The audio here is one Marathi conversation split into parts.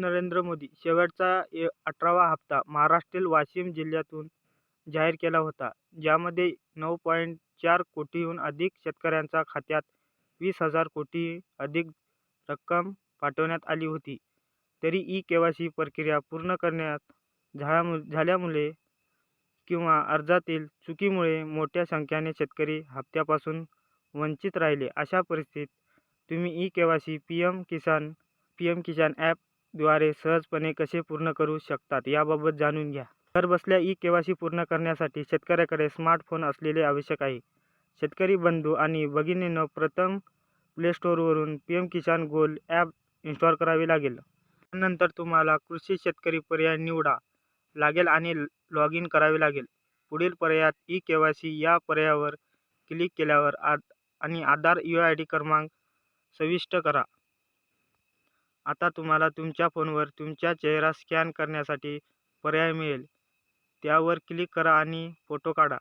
नरेंद्र मोदी शेवटचा ए अठरावा हप्ता महाराष्ट्रातील वाशिम जिल्ह्यातून जाहीर केला होता. ज्यामध्ये नऊ पॉईंट चार कोटीहून अधिक शेतकऱ्यांच्या खात्यात वीस हजार कोटी अधिक रक्कम पाठवण्यात आली होती. तरी ई केवायसी प्रक्रिया पूर्ण करण्यात झाल्यामु झाल्यामुळे किंवा अर्जातील चुकीमुळे मोठ्या संख्येने शेतकरी हप्त्यापासून वंचित राहिले. अशा परिस्थितीत तुम्ही e KYC P M Kisan P M Kisan app द्वारे सहजपणे कसे पूर्ण करू शकतात याबाबत जाणून घ्या. घरबसल्या ई केवायसी पूर्ण करण्यासाठी शेतकऱ्याकडे स्मार्टफोन असलेले आवश्यक आहे. शेतकरी बंधू आणि भगिनीनं प्रथम प्ले स्टोरवरून पी एम किसान गोल ॲप इन्स्टॉल करावे लागेल. त्यानंतर तुम्हाला कृषी शेतकरी पर्याय निवडा लागेल आणि लॉग इन करावे लागेल. पुढील पर्यायात ई के वाय सी या पर्यायावर क्लिक केल्यावर आद आणि आधार यू आय डी क्रमांक सविष्ट करा. आता तुम्हाला तुमच्या फोनवर तुमचा चेहरा स्कॅन करण्यासाठी पर्याय मिळेल. त्यावर क्लिक करा आणि फोटो काढा.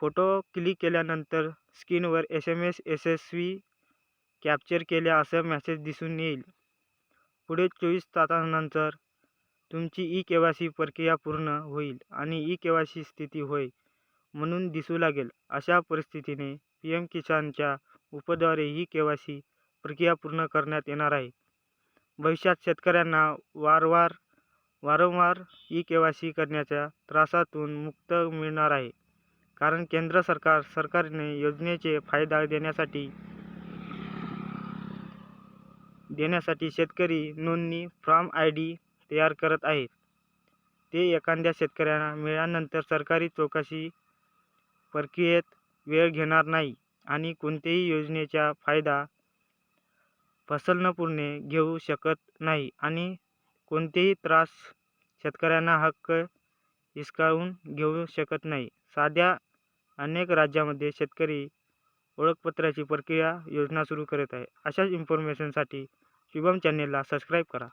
फोटो क्लिक केल्यानंतर स्क्रीनवर एस एम एस यशस्वी कॅप्चर केल्या असं मेसेज दिसून येईल. पुढे चोवीस तासानंतर तुमची ई के वाय सी प्रक्रिया पूर्ण होईल आणि ई के वाय सी स्थिती होय म्हणून दिसू लागेल. अशा परिस्थितीने पी एम किसानच्या उपद्वारे ई के वाय सी प्रक्रिया पूर्ण करण्यात येणार आहे. भविष्यात शेतकऱ्यांना वारंवार वारंवार ई के वाय सी करण्याच्या त्रासातून मुक्त मिळणार आहे. कारण केंद्र सरकार सरकारने योजनेचे फायदा देण्यासाठी देण्यासाठी शेतकरी नोंदणी फॉर्म आय डी तयार करत आहेत. ते एखाद्या शेतकऱ्यांना मिळाल्यानंतर सरकारी चौकशी प्रक्रियेत वेळ घेणार नाही आणि कोणत्याही योजनेचा फायदा फसवणूकपूर्णे घेऊ शकत नाही आणि कोणतेही त्रास शेतकऱ्यांना हक्क हिसकावून घेऊ शकत नाही. साध्या अनेक राज्यामध्ये शेतकरी ओळखपत्राची प्रक्रिया योजना सुरू करत आहे. अशाच इन्फॉर्मेशनसाठी शुभम चॅनेलला सबस्क्राईब करा.